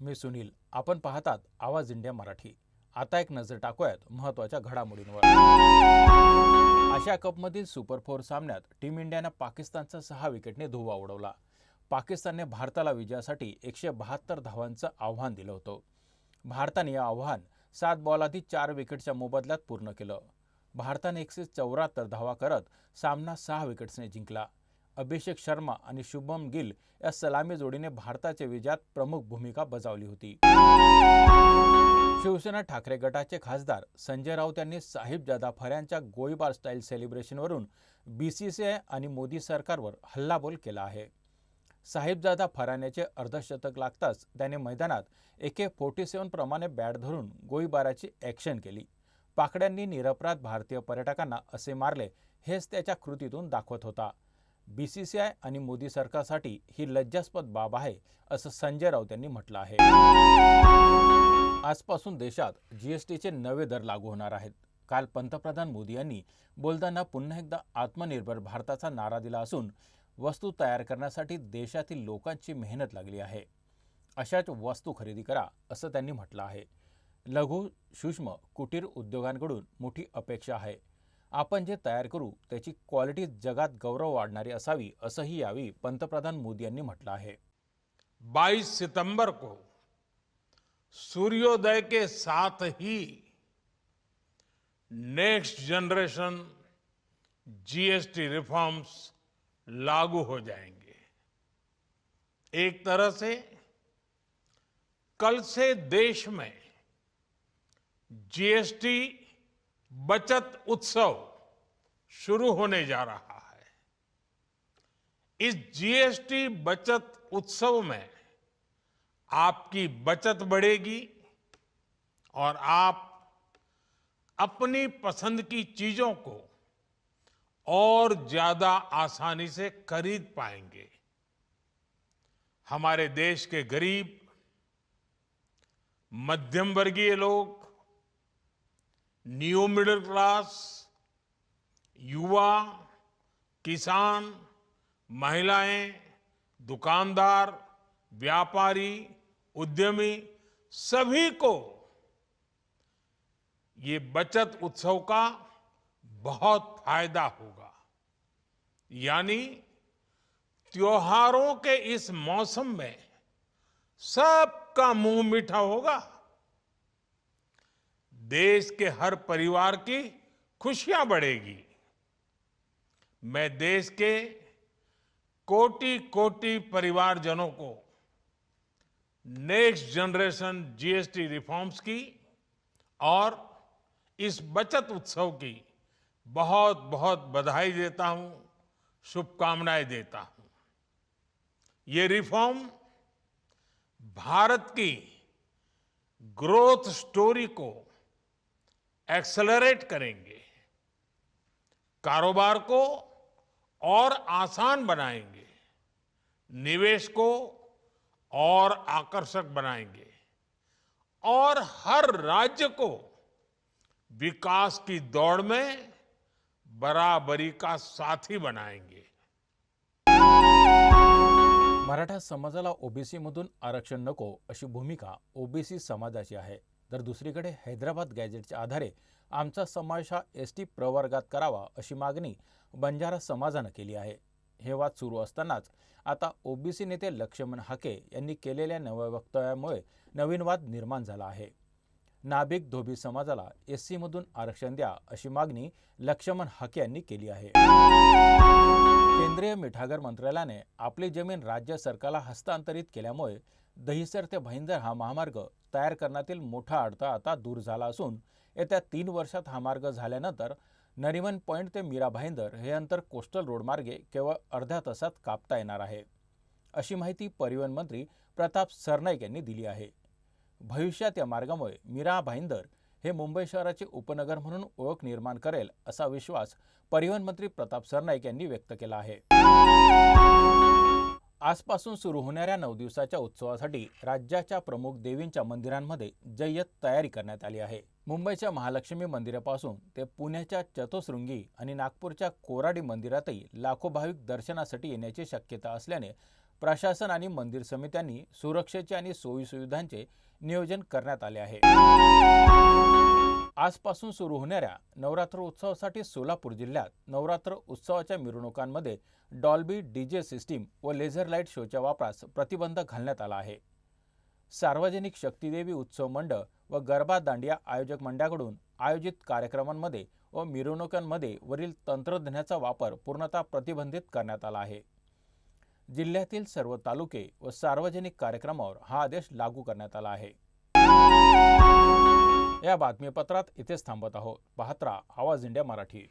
मी सुनील. आपण पाहतात आवाज इंडिया मराठी. आता एक नजर टाकूयात महत्त्वाच्या घडामोडींवर. आशिया कपमधील सुपर फोर सामन्यात टीम इंडियानं पाकिस्तानचा सहा विकेटने धुव्वा उडवला. पाकिस्तानने भारताला विजयासाठी एकशे बहात्तर धावांचं आव्हान दिलं होतं. भारताने या आव्हान सात बॉलाआधी चार विकेटच्या मोबदल्यात पूर्ण केलं. भारताने एकशे चौऱ्याहत्तर धावा करत सामना सहा विकेट्सने जिंकला. अभिषेक शर्मा आणि शुभम गिल या सलामी जोडीने भारताच्या विजयात प्रमुख भूमिका बजावली होती. शिवसेना ठाकरे गटाचे खासदार संजय राऊत यांनी साहिबजादा फऱ्यांच्या गोळीबार स्टाईल सेलिब्रेशनवरून बी सी सी आय आणि मोदी सरकारवर हल्लाबोल केला आहे. साहिबजादा फराण्याचे अर्धशतक लागताच त्याने मैदानात एके फोर्टी सेवन प्रमाणे बॅट धरून गोळीबाराची ॲक्शन केली. पाकड्यांनी निरपराध भारतीय पर्यटकांना असे मारले हेच त्याच्या कृतीतून दाखवत होता. बीसीसीआय आणि मोदी सरकारसाठी ही लज्जास्पद बाब आहे असं संजय राऊत यांनी म्हटलं आहे. आजपासून देशात जीएसटीचे नवे दर लागू होणार आहेत. काल पंतप्रधान मोदी यांनी बोलताना पुन्हा एकदा आत्मनिर्भर भारताचा नारा दिला असून वस्तू तयार करण्यासाठी देशातील लोकांची मेहनत लागली आहे. अशाच वस्तू खरेदी करा असं त्यांनी म्हटलं आहे. लघु सूक्ष्म कुटीर उद्योगांकडून मोठी अपेक्षा आहे. आपण जे तयार करू, त्याची क्वालिटी जगात गौरव वाढणारी असावी, असंही यावेळी पंतप्रधान मोदी यांनी म्हटलं आहे. 22 सितंबर को सूर्योदय के साथ ही नेक्स्ट जनरेशन जीएसटी रिफॉर्म्स लागू हो जाएँगे। एक तरह से कल से देश में जीएसटी बचत उत्सव शुरू होने जा रहा है। इस जीएसटी बचत उत्सव में आपकी बचत बढ़ेगी और आप अपनी पसंद की चीज़ों को और ज़्यादा आसानी से खरीद पाएँगे। हमारे देश के गरीब मध्यम वर्गीय लोग न्यू मिडिल क्लास युवा, किसान, महिलाएँ, दुकानदार, व्यापारी, उद्यमी, सभी को ये बचत उत्सव का बहुत फ़ायदा होगा। यानी त्योहारों के इस मौसम में सबका मुँह मीठा होगा। देश के हर परिवार की खुशियाँ बढ़ेगी। मैं देश के कोटि कोटि परिवारजनों को नेक्स्ट जनरेशन जीएसटी रिफॉर्म्स की और इस बचत उत्सव की बहुत बहुत बधाई देता हूँ, शुभकामनाएँ देता हूँ। ये रिफॉर्म भारत की ग्रोथ स्टोरी को एक्सेलरेट करेंगे। कारोबार को और आसान बनाएँगे। निवेश को और आकर्षक बनाएँगे। और हर राज्य को विकास की दौड़ में बराबरी का साथी बनाएँगे। मराठा समाजाला ओबीसी ओबीसीमधून आरक्षण नको अशी भूमिका ओबीसी समाजाची आहे. तर दुसरीकडे हैदराबाद गॅजेटच्या आधारे आमचा समावेश हा एस टी प्रवर्गात करावा अशी मागणी बंजारा समाजानं केली आहे. हे वाद सुरू असतानाच आता ओबीसी नेते लक्ष्मण हाके यांनी केलेल्या नव्या वक्तव्यामुळे नवीन वाद निर्माण झाला आहे. नाभिक धोबी समाजाला एस सीमधून आरक्षण द्या अशी मागणी लक्ष्मण हाके यांनी केली आहे. केंद्रीय मिठागर मंत्रालयाने आपली जमीन राज्य सरकारला हस्तांतरित केल्यामुळे दहिसर ते भाईंदर हा महामार्ग तयार करण्यातील मोठा अडथळा आता दूर झाला असून येत्या तीन वर्षात हा मार्ग झाल्यानंतर नरिमन पॉईंट ते मीरा भाईंदर हे अंतर कोस्टल रोडमार्गे केवळ अर्ध्या तासात कापता येणार आहे. अशी माहिती परिवहन मंत्री प्रताप सरनाईक यांनी दिली आहे. भविष्यात या मार्गामुळे मीरा भाईंदर हे मुंबई शहराचे उपनगर म्हणून ओळख निर्माण करेल असा विश्वास परिवहन मंत्री प्रताप सरनाईक यांनी व्यक्त केला आहे. आजपासून सुरू होणाऱ्या नऊ दिवसाच्या उत्सवासाठी राज्याच्या प्रमुख देवींच्या मंदिरांमध्ये जय्यत तयारी करण्यात आली आहे. मुंबईच्या महालक्ष्मी मंदिरापासून ते पुण्याच्या चतुशृंगी आणि नागपूरच्या कोराडी मंदिरातही लाखो भाविक दर्शनासाठी येण्याची शक्यता असल्याने प्रशासन आणि मंदिर समित्यांनी सुरक्षेचे आणि सोयीसुविधांचे नियोजन करण्यात आले आहे. आजपासून सुरू होणाऱ्या नवरात्र उत्सवासाठी सोलापूर जिल्ह्यात नवरात्र उत्सवाच्या मिरवणुकांमध्ये डॉल्बी डीजे सिस्टीम व लेझर लाइट शोच्या वापरास प्रतिबंध घालण्यात आला आहे. सार्वजनिक शक्तिदेवी उत्सव मंडळ व गरबा दांडिया आयोजक मंडळाकडून आयोजित कार्यक्रमांमध्ये व मिरवणुकांमध्ये वरील तंत्रज्ञानाचा वापर पूर्णतः प्रतिबंधित करण्यात आला आहे. जिल्ह्यातील सर्व तालुके व सार्वजनिक कार्यक्रमावर हा आदेश लागू करण्यात आला आहे. या बातमीपत्रात इथेच थांबत आहोत. पाहत्रा आवाज इंडिया मराठी.